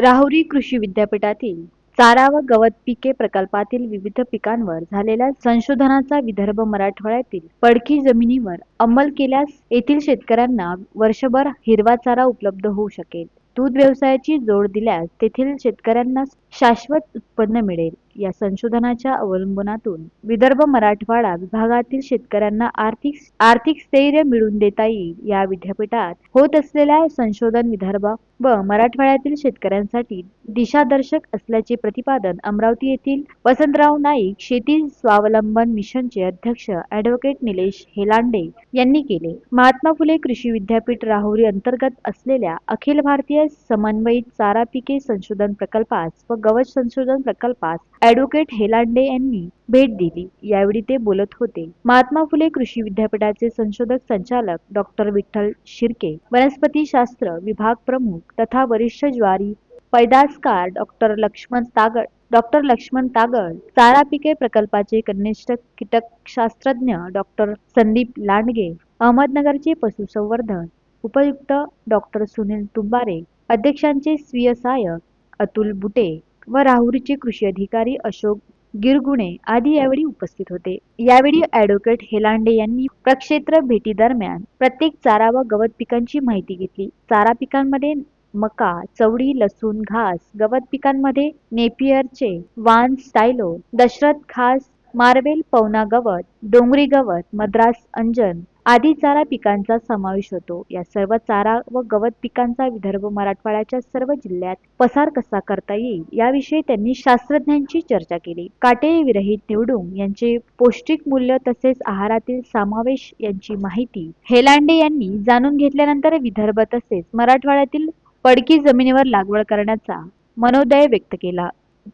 राहुरी कृषी विद्यापीठातील चारा व गवत पिके प्रकल्पातील विविध पिकांवर झालेल्या संशोधनाचा विदर्भ मराठवाड्यातील पडकी जमिनीवर अंमल केल्यास येथील शेतकऱ्यांना वर्षभर हिरवा चारा उपलब्ध होऊ शकेल. दूध व्यवसायाची जोड दिल्यास तेथील शेतकऱ्यांना शाश्वत उत्पन्न मिळेल. या संशोधनाच्या अवलंबनातून विदर्भ मराठवाडा विभागातील शेतकऱ्यांना आर्थिक आर्थिक स्थैर्य मिळवून देता येईल या विद्यापीठात होत असलेल्या संशोधन विदर्भ व मराठवाड्यातील शेतकऱ्यांसाठी दिशादर्शक असल्याचे प्रतिपादन अमरावती येथील वसंतराव नाईक शेती स्वावलंबन मिशनचे अध्यक्ष ॲडव्होकेट निलेश हेलांडे यांनी केले. महात्मा फुले कृषी विद्यापीठ राहुरी अंतर्गत असलेल्या अखिल भारतीय समन्वयित चारा पिके संशोधन प्रकल्पास व गवत संशोधन प्रकल्पास ॲडव्होकेट हेलांडे यांनी भेट दिली. यावेळी ते बोलत होते. महात्मा फुले कृषी विद्यापीठाचे संशोधक संचालक डॉक्टर विठ्ठल शिर्के वनस्पती शास्त्र विभाग प्रमुख तथा वरिष्ठ ज्वारी पैदासकार डॉक्टर लक्ष्मण तागड डॉक्टर लक्ष्मण तागड चारा पिके प्रकल्पाचे कनिष्ठ कीटकशास्त्रज्ञ डॉक्टर संदीप लांडगे अहमदनगरचे पशुसंवर्धन उपयुक्त डॉक्टर सुनील तुंबारे अध्यक्षांचे स्वीय सहाय्यक अतुल बुटे व राहुरीचे कृषी अधिकारी अशोक गिरगुणे आदी यावेळी उपस्थित होते. यावेळी ॲडव्होकेट हेलांडे यांनी प्रक्षेत्र भेटी दरम्यान प्रत्येक चारा व गवत पिकांची माहिती घेतली. चारा पिकांमध्ये मका चवडी लसूण घास गवत पिकांमध्ये नेपियरचे वान स्टायलो दशरथ घास मार्वेल पवना गवत डोंगरी गवत मद्रास अंजन आदी चारा पिकांचा समावेश होतो. या सर्व चारा व गवत पिकांचा विदर्भ मराठवाड्याच्या सर्व जिल्ह्यात पसार कसा करता येईल याविषयी त्यांनी शास्त्रज्ञांची चर्चा केली. काटेरी विरहित निवडून यांचे पौष्टिक मूल्य तसेच आहारातील समावेश यांची माहिती हेलांडे यांनी जाणून घेतल्यानंतर विदर्भ तसेच मराठवाड्यातील पडकी जमिनीवर लागवड करण्याचा मनोदय व्यक्त केला.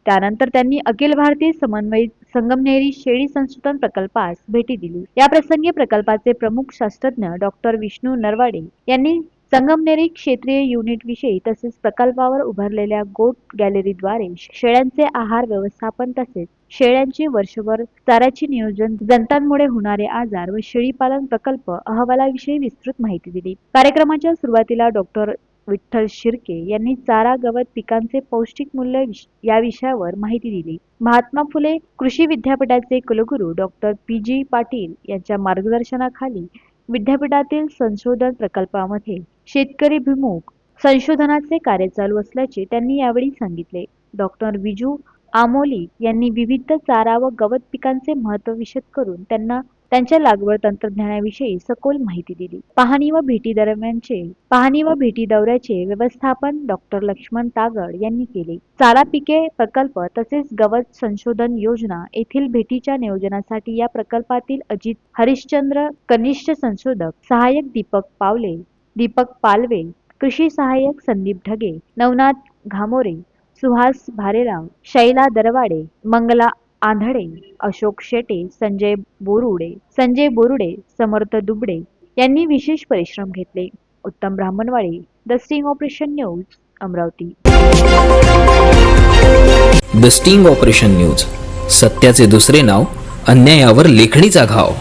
त्यानंतर त्यांनी अखिल भारतीय समन्वयित संगमनेरी शेळी संशोधन प्रकल्पास भेटी दिली. या प्रसंगी प्रकल्पाचे प्रमुख शास्त्रज्ञ डॉक्टर विष्णू नरवाडे यांनी संगमनेरी क्षेत्रीय युनिट विषयी तसेच प्रकल्पावर उभारलेल्या गोट गॅलरीद्वारे शेळ्यांचे आहार व्यवस्थापन तसेच शेळ्यांचे वर्षभर चाऱ्याचे नियोजन जंतांमुळे होणारे आजार व शेळीपालन प्रकल्प अहवालाविषयी विस्तृत माहिती दिली. कार्यक्रमाच्या सुरुवातीला डॉक्टर विठ्ठल शिर्के यांनी चारा गवत पिकांचे पौष्टिक मूल्य विष- या विषयावर माहिती दिली. महात्मा फुले कृषी विद्यापीठाचे कुलगुरू डॉक्टर पी जी पाटील यांच्या मार्गदर्शनाखाली विद्यापीठातील संशोधन प्रकल्पामध्ये शेतकरी भिमुख संशोधनाचे कार्य चालू असल्याचे त्यांनी यावेळी सांगितले. डॉक्टर विजू आमोली यांनी विविध चारा व गवत पिकांचे महत्त्व विशद करून त्यांना त्यांच्या लागवड तंत्रज्ञानाविषयी सखोल माहिती दिली. पाहणी व भेटी दरम्यानचे पाहणी व भेटी दौऱ्याचे व्यवस्थापन डॉक्टर लक्ष्मण तागड यांनी केले. चारा पिके प्रकल्प तसेच गवत संशोधन योजना येथील भेटीच्या नियोजनासाठी या प्रकल्पातील अजित हरिश्चंद्र कनिष्ठ संशोधक सहाय्यक दीपक पावले दीपक पालवे कृषी सहाय्यक संदीप ढगे नवनाथ घामोरे सुहास भारेराव शैला दरवाडे मंगला आंधळे अशोक शेटे संजय बोरुडे संजय बोरुडे समर्थ दुबडे यांनी विशेष परिश्रम घेतले. Uttam Brahmanwade the sting operation news Amravati. The sting operation news सत्याचे दुसरे नाव अन्यायावर लेखणीचा घाव.